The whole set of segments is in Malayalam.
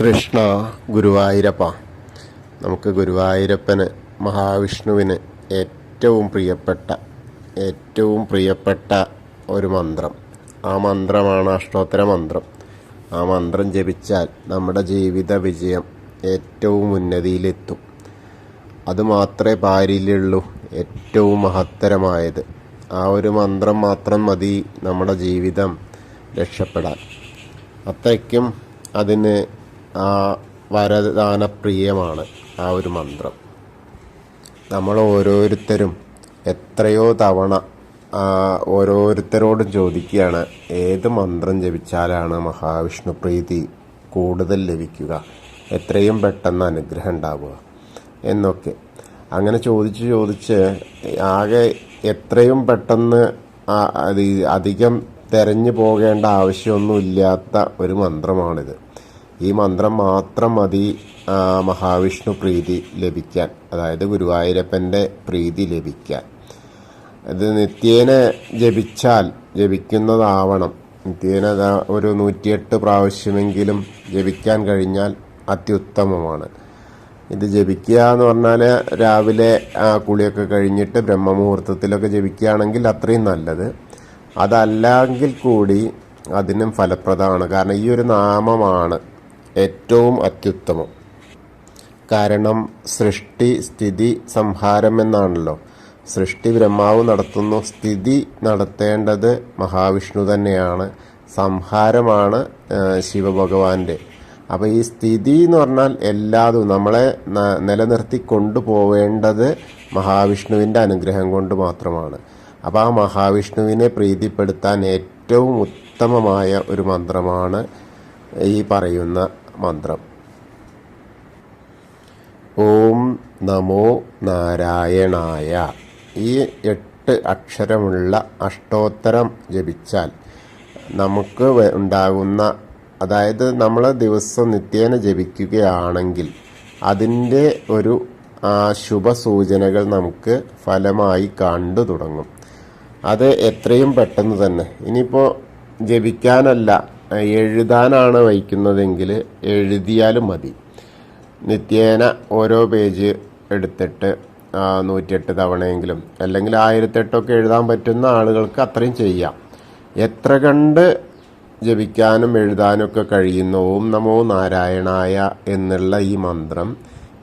കൃഷ്ണ ഗുരുവായൂരപ്പ. നമുക്ക് ഗുരുവായൂരപ്പന് മഹാവിഷ്ണുവിന് ഏറ്റവും പ്രിയപ്പെട്ട ഏറ്റവും പ്രിയപ്പെട്ട ഒരു മന്ത്രം. ആ മന്ത്രമാണ് അഷ്ടോത്തര മന്ത്രം. ആ മന്ത്രം ജപിച്ചാൽ നമ്മുടെ ജീവിത വിജയം ഏറ്റവും ഉന്നതിയിലെത്തും. അത് മാത്രമേ ഏറ്റവും മഹത്തരമായത്. ആ ഒരു മന്ത്രം മാത്രം മതി നമ്മുടെ ജീവിതം രക്ഷപ്പെടാൻ. അത്രയ്ക്കും അതിന് വരദാനപ്രിയമാണ് ആ ഒരു മന്ത്രം. നമ്മൾ ഓരോരുത്തരും എത്രയോ തവണ ഓരോരുത്തരോടും ചോദിക്കുകയാണ് ഏത് മന്ത്രം ജപിച്ചാലാണ് മഹാവിഷ്ണു പ്രീതി കൂടുതൽ ലഭിക്കുക? എത്രയും പെട്ടെന്ന് അനുഗ്രഹം ഉണ്ടാവുക എന്നൊക്കെ. അങ്ങനെ ചോദിച്ച് ചോദിച്ച് ആകെ എത്രയും പെട്ടെന്ന് ആ- അധികം തെരഞ്ഞു പോകേണ്ട ആവശ്യമൊന്നുമില്ലാത്ത ഒരു മന്ത്രമാണിത്. ഈ മന്ത്രം മാത്രം മതി മഹാവിഷ്ണു പ്രീതി ലഭിക്കാൻ. അതായത് ഗുരുവായൂരപ്പന്റെ പ്രീതി ലഭിക്കാൻ. ഇത് നിത്യേന ജപിച്ചാൽ ജപിക്കുന്നതാവണം. നിത്യേന ഒരു നൂറ്റിയെട്ട് പ്രാവശ്യമെങ്കിലും ജപിക്കാൻ കഴിഞ്ഞാൽ അത്യുത്തമമാണ്. ഇത് ജപിക്കുക എന്ന് പറഞ്ഞാൽ രാവിലെ കുളിയൊക്കെ കഴിഞ്ഞിട്ട് ബ്രഹ്മമുഹൂർത്തത്തിലൊക്കെ ജപിക്കുകയാണെങ്കിൽ അത്രയും നല്ലത്. അതല്ലെങ്കിൽ കൂടി അതിനും ഫലപ്രദമാണ്. കാരണം ഈ ഒരു നാമമാണ് ഏറ്റവും അത്യുത്തമം. കാരണം സൃഷ്ടി സ്ഥിതി സംഹാരം എന്നാണല്ലോ. സൃഷ്ടി ബ്രഹ്മാവ് നടത്തുന്നു. സ്ഥിതി നടത്തേണ്ടത് മഹാവിഷ്ണു തന്നെയാണ്. സംഹാരമാണ് ശിവഭഗവാന്റെ. അപ്പോൾ ഈ സ്ഥിതി എന്ന് പറഞ്ഞാൽ എല്ലാതും നമ്മളെ നിലനിർത്തി കൊണ്ടുപോവേണ്ടത് മഹാവിഷ്ണുവിന്റെ അനുഗ്രഹം കൊണ്ട് മാത്രമാണ്. അപ്പോൾ ആ മഹാവിഷ്ണുവിനെ പ്രീതിപ്പെടുത്താൻ ഏറ്റവും ഉത്തമമായ ഒരു മന്ത്രമാണ് ഈ പറയുന്ന മന്ത്രം. ഓം നമോ നാരായണായ. ഈ എട്ട് അക്ഷരമുള്ള അഷ്ടോത്തരം ജപിച്ചാൽ നമുക്ക് ഉണ്ടാകുന്ന അതായത് നമ്മൾ ദിവസം നിത്യേന ജപിക്കുകയാണെങ്കിൽ അതിന്റെ ഒരു ശുഭസൂചനകൾ നമുക്ക് ഫലമായി കണ്ടു തുടങ്ങും. അത് എത്രയും പെട്ടെന്ന് തന്നെ. ഇനിയിപ്പോൾ ജപിക്കാനല്ല. എഴുതാനാണ് വയ്ക്കുന്നതെങ്കിൽ എഴുതിയാലും മതി. നിത്യേന ഓരോ പേജ് എടുത്തിട്ട് നൂറ്റിയെട്ട് തവണയെങ്കിലും അല്ലെങ്കിൽ ആയിരത്തെട്ടൊക്കെ എഴുതാൻ പറ്റുന്ന ആളുകൾക്ക് അത്രയും ചെയ്യാം. എത്ര കണ്ട് ജപിക്കാനും എഴുതാനൊക്കെ കഴിയുന്ന ഓം നമോ നാരായണായ എന്നുള്ള ഈ മന്ത്രം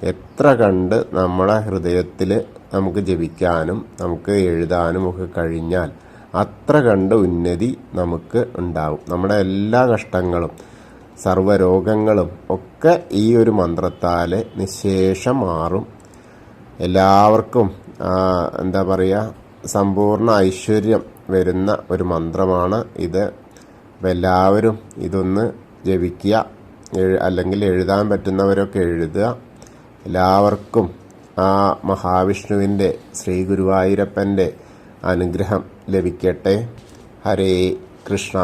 എത്ര കണ്ട് നമ്മുടെ ഹൃദയത്തിൽ നമുക്ക് ജപിക്കാനും നമുക്ക് എഴുതാനും ഒക്കെ കഴിഞ്ഞാൽ അത്ര കണ്ട് ഉന്നതി നമുക്ക് ഉണ്ടാവും. നമ്മുടെ എല്ലാ കഷ്ടങ്ങളും സർവരോഗങ്ങളും ഒക്കെ ഈ ഒരു മന്ത്രത്താൽ നിശേഷം മാറും. എല്ലാവർക്കും എന്താ പറയുക സമ്പൂർണ ഐശ്വര്യം വരുന്ന ഒരു മന്ത്രമാണ് ഇത്. എല്ലാവരും ഇതൊന്ന് ജപിക്കുക. അല്ലെങ്കിൽ എഴുതാൻ പറ്റുന്നവരൊക്കെ എഴുതുക. എല്ലാവർക്കും ആ മഹാവിഷ്ണുവിന്റെ ശ്രീ ഗുരുവായൂരപ്പന്റെ അനുഗ്രഹം ലഭിക്കട്ടെ. ഹരേ കൃഷ്ണ.